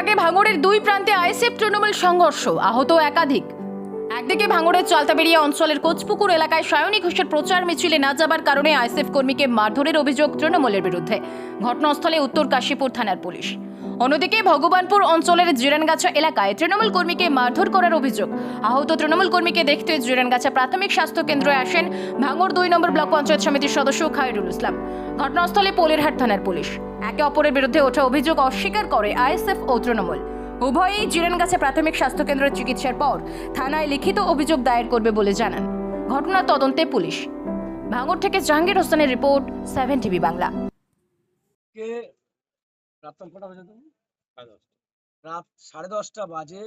আগে ভাঙড়ের দুই প্রান্তে আইএসএফ তৃণমূল সংঘর্ষ, আহত একাধিক। একদিকে ভাঙড়ের চালতাবেড়িয়া অঞ্চলের কোচপুকুর এলাকায় সায়নী ঘোষের প্রচার মিছিলে না যাবার কারণে আইএসএফ কর্মীকে মারধরের অভিযোগ তৃণমূলের বিরুদ্ধে। ঘটনাস্থলে উত্তর কাশীপুর থানার পুলিশ। অন্যদিকে ভগবানপুর অঞ্চলের জিরানগাছা এলাকায় তৃণমূল কর্মীকে মারধর করার অভিযোগ। আহত তৃণমূল কর্মীকে দেখতে জিরানগাছা প্রাথমিক স্বাস্থ্য কেন্দ্রে আসেন ভাঙড় দুই নম্বর ব্লক পঞ্চায়েত সমিতির সদস্য খায়রুল ইসলাম। ঘটনাস্থলে পোলেরহাট থানার পুলিশ। একে অপরের বিরুদ্ধে ওঠা অভিযোগ অস্বীকার করে আইএসএফ ও তৃণমূল। উভয়ই জিরানগাছা প্রাথমিক স্বাস্থ্য কেন্দ্রের চিকিৎসার পর থানায় লিখিত অভিযোগ দায়ের করবে বলে জানান। ঘটনার তদন্তে পুলিশ। ভাঙড় থেকে জাহাঙ্গীর হোসেনের রিপোর্ট, সেভেন টিভি বাংলা। রাত কটা তখন? রাত সাড়ে দশটা বাজে।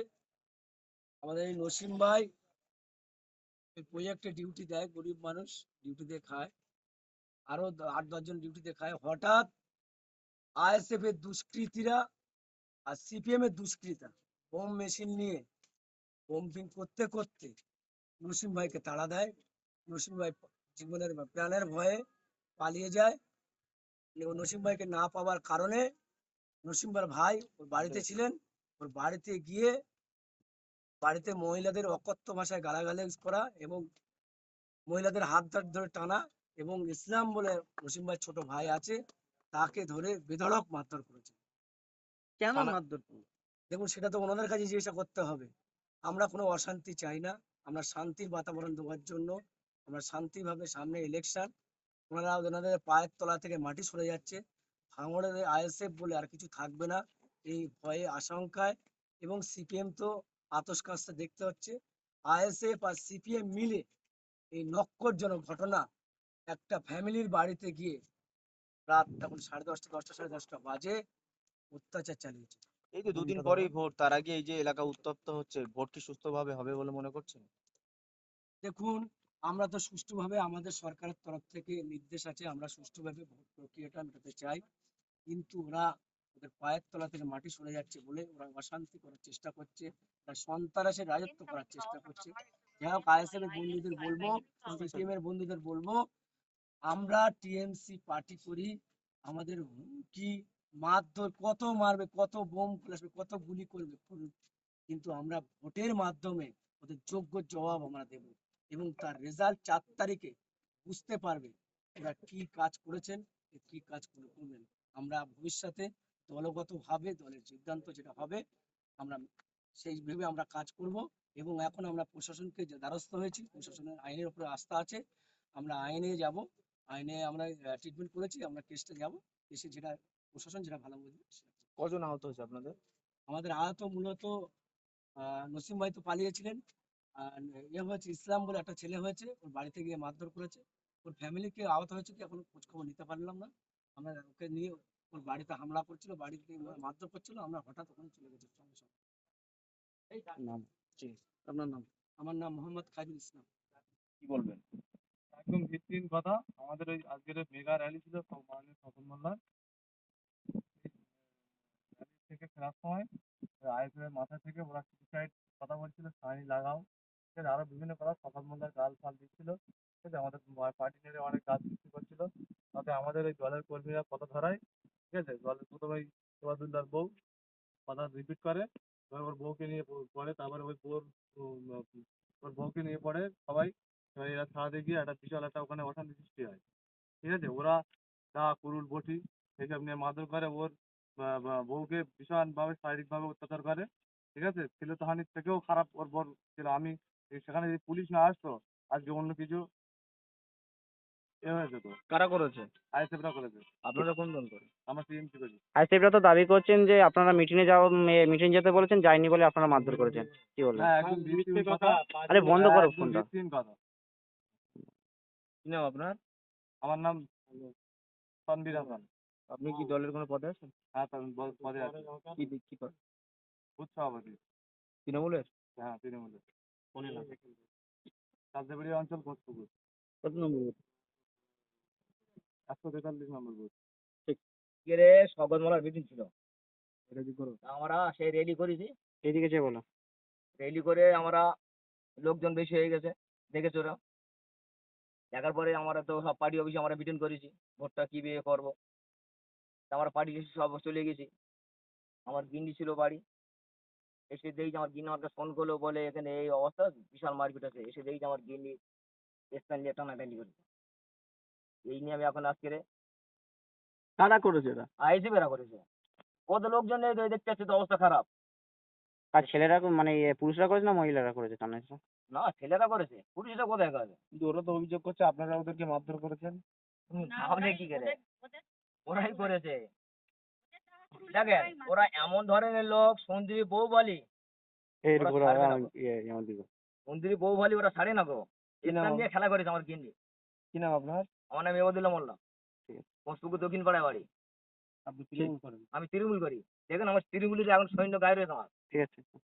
আমাদের এই নসিম ভাই প্রজেক্টে ডিউটি দেয় গরিব মানুষ ডিউটিতে খায়। আরও আট দশজন ডিউটিতে খায়। হঠাৎ আইএসএফ এর দুষ্কৃতীরা আর সিপিএম এর দুষ্কৃতা বোম মেশিন নিয়ে বোম্পিং করতে করতে নসিম ভাইকে তাড়া দেয়। নসিম ভাই জীবনের প্রাণের ভয়ে পালিয়ে যায়। নসিম ভাইকে না পাওয়ার কারণে ভাইয়ের ভাই ওর বাড়িতে ছিলেন। ওর বাড়িতে গিয়ে বাড়িতে মহিলাদের অকথ্য ভাষায় গালাগালি করা এবং মহিলাদের হাত ধরে ধরে টানা এবং ইসলাম বলে নসিম ভাইয়ের ছোট ভাই আছে তাকে ধরে বেধড়ক মারধর করেছে। কেন মারধর? দেখুন সেটা তো ওনাদের কাছে জিজ্ঞাসা করতে হবে। আমরা কোনো অশান্তি চাই না। আমরা শান্তির বাতাবরণ দেওয়ার জন্য আমরা শান্তিভাবে সামনে ইলেকশন ওনারা ওনাদের পায়ের তলা থেকে মাটি সরে যাচ্ছে। ভাঙড়ের আইএসএফ বলে আর কিছু থাকবে না। এই ভয়ে আশঙ্কায় এবং সিপিএম তো আতস কাজটা দেখতে হচ্ছে আইএসএফ আর সিপিএম মিলে এই নক্করজনক ঘটনা একটা ফ্যামিলির বাড়িতে গিয়ে রাত তখন সাড়ে দশটা দশটা সাড়ে দশটা বাজে অত্যাচার চালিয়েছে। এই যে দুদিন পরেই ভোট তার আগে এই যে এলাকা উত্তপ্ত হচ্ছে ভোট কি সুস্থভাবে হবে বলে মনে করছেন? দেখুন আমরা তো সুষ্ঠুভাবে আমাদের সরকারের তরফ থেকে নির্দেশ আছে আমরা সুষ্ঠুভাবে ভোট প্রক্রিয়াটা মেটাতে চাই। কিন্তু ওরা ওদের পায়ের তলা থেকে মাটি সরে যাচ্ছে বলে ওরা অশান্তি করার চেষ্টা করছে সন্ত্রাসের রাজত্ব করার চেষ্টা করছে। যাই হোক আইএসএফ বন্ধুদের বলব সিপিএম এর বন্ধুদের বলব আমরা টিএমসি পার্টি করি আমাদের হুমকি মারধর কত মারবে কত বোম ফেলাসবে কত গুলি করবে। কিন্তু আমরা ভোটের মাধ্যমে ওদের যোগ্য জবাব আমরা দেব। এবং তার রেজাল্ট চার তারিখে বুঝতে পারবে ওরা কি কাজ করেছেন কি কাজ করে করবেন। আমরা ভবিষ্যতে দলগতভাবে দলের সিদ্ধান্ত যেটা হবে আমরা সেই ভেবে আমরা কাজ করব এবং এখন আমরা প্রশাসনকে যে দ্বারস্থ হয়েছি প্রশাসনের আইনের উপরে আস্থা আছে আমরা আইনে যাব। আইনে আমরা ট্রিটমেন্ট করেছি আমরা কেসটা যাব। কেসে যেটা প্রশাসন যেটা ভালো বুঝবে কজন আহত হয়েছে আপনাদের? আমাদের আহত মূলত আহ, নসিম ভাই তো পালিয়েছিলেন। ইয়ে হয়েছে ইসলাম বলে একটা ছেলে হয়েছে ওর বাড়িতে গিয়ে মারধর করেছে। ওর ফ্যামিলিকে আহত হয়েছে কি এখন খোঁজ খবর নিতে পারলাম না। আমরা ওকে নিয়ে ওর বাড়িতে হামলা করছিল বাড়িতে মারধর করছিল আমরা হঠাৎ ওখানে চলে গেছি সঙ্গে সঙ্গে। নাম? জি আপনার নাম? আমার নাম মোহাম্মদ খায়রুল ইসলাম। কি বলবেন? একদম ভিত্তিহীন কথা আমাদের ওই আজকের মেগা র্যালি ছিল মাননীয় স্বপন মোল্লার র্যালি থেকে ফেরার সময় আইএসএফ মাথা থেকে ওরা সুইসাইড কথা বলছিল সাইনি লাগাও। ঠিক আরও বিভিন্ন কথা মোল্লার গাল ফাল দিচ্ছিল। ঠিক আছে? আমাদের পার্টি নিয়ে অনেক কাজ সৃষ্টি করছিল। তাতে আমাদের ওই দলের কর্মীরা কথা ধরায়, ঠিক আছে? দলের প্রথমে সিরাজুল্লাহর বউ কথা রিপিট করে, এবার ওর বউকে নিয়ে পড়ে তারপরে ওই বউর ওর বউকে নিয়ে পড়ে সবাই এরা ছাড়াতে গিয়ে একটা বিশাল একটা ওখানে অশান্তি সৃষ্টি হয়। ঠিক আছে? ওরা দা কুরুল বটি এইসব নিয়ে মারধর করে, ওর বউকে ভীষণভাবে শারীরিকভাবে অত্যাচার করে। ঠিক আছে? শ্লীলতাহানির থেকেও খারাপ, ওর বর ছিল, আমি সেখানে যদি পুলিশ না আসতো আজকে অন্য কিছু এ হয়েছে তো কারা করেছে? আইএসএফরা করেছে। আপনারা কোন দল করে আমরা টিএমসি করি আইসিএফরা তো দাবি করছেন যে আপনারা মিটিংয়ে যাও মিটিং যেতে বলেছেন যায়নি বলে আপনারা মারধর করেছেন। কি হ্যাঁ একদম কথা আরে বন্ধ করো ফোনটা। কথা। কি নাম আপনার? আমার নাম সনবীর হাসান। আপনি কি দলের কোনো পদে আছেন? হ্যাঁ তার পদে আছি। কি কি বুথ সভাপতি। তৃণমূলের? হ্যাঁ তৃণমূলের। কোন এলাকা কালচাবাড়ি অঞ্চল কত নম্বর একশো তেতাল্লিশ নম্বর বুথ। রে স্বগত মোলার মিটিং ছিল। এটা করো? আমরা সেই রেলি করেছি। এদিকে যে বলো রেলি করে আমরা লোকজন বেশি হয়ে গেছে দেখেছে ওরা? দেখার পরে আমরা তো সব পার্টি অফিসে আমরা মিটিং করেছি ভোটটা কি বিয়ে করব? তা আমরা পার্টি সব চলে গেছি। আমার গিন্নি ছিল বাড়ি। এসে দেখি যে আমার গিন্নি আমাকে ফোন করল বলে এখানে এই অবস্থা বিশাল মারপিট আছে এসে দেখি যে আমার গিন্নি স্থান নিয়ে টানাটানি করেছে। এই নিয়ে আমি এখন আজকে কারা করেছে আইসি বেরা করেছে। কত লোকজন তো দেখতে পাচ্ছি তো অবস্থা খারাপ। আর ছেলেরা মানে পুরুষরা করেছে না মহিলারা করেছে টানা? না ছেলেরা করেছে। পুরুষরা কোথায় কাছে কিন্তু ওরা তো অভিযোগ করছে আপনারা ওদেরকে মারধর করেছেন। তাহলে কি করে? ওরাই করেছে। দেখেন ওরা এমন ধরনের লোক সুন্দরী বউ বলি আম- ইয়ে দিকে। সুন্দরী বউ বলি ওরা ছাড়ে না গো। ইসলাম নিয়ে খেলা করেছে আমার গিন্নি। কি নাম আপনার? আমার নাম এবদুল্লাহ মোল্লা। দক্ষিণ পাড়ায় বাড়ি। আপনি তৃণমূল করেন। আমি তৃণমূল করি। দেখেন আমার তৃণমূলের এখন সৈন্য গায়ে রয়েছে আমার। ঠিক আছে।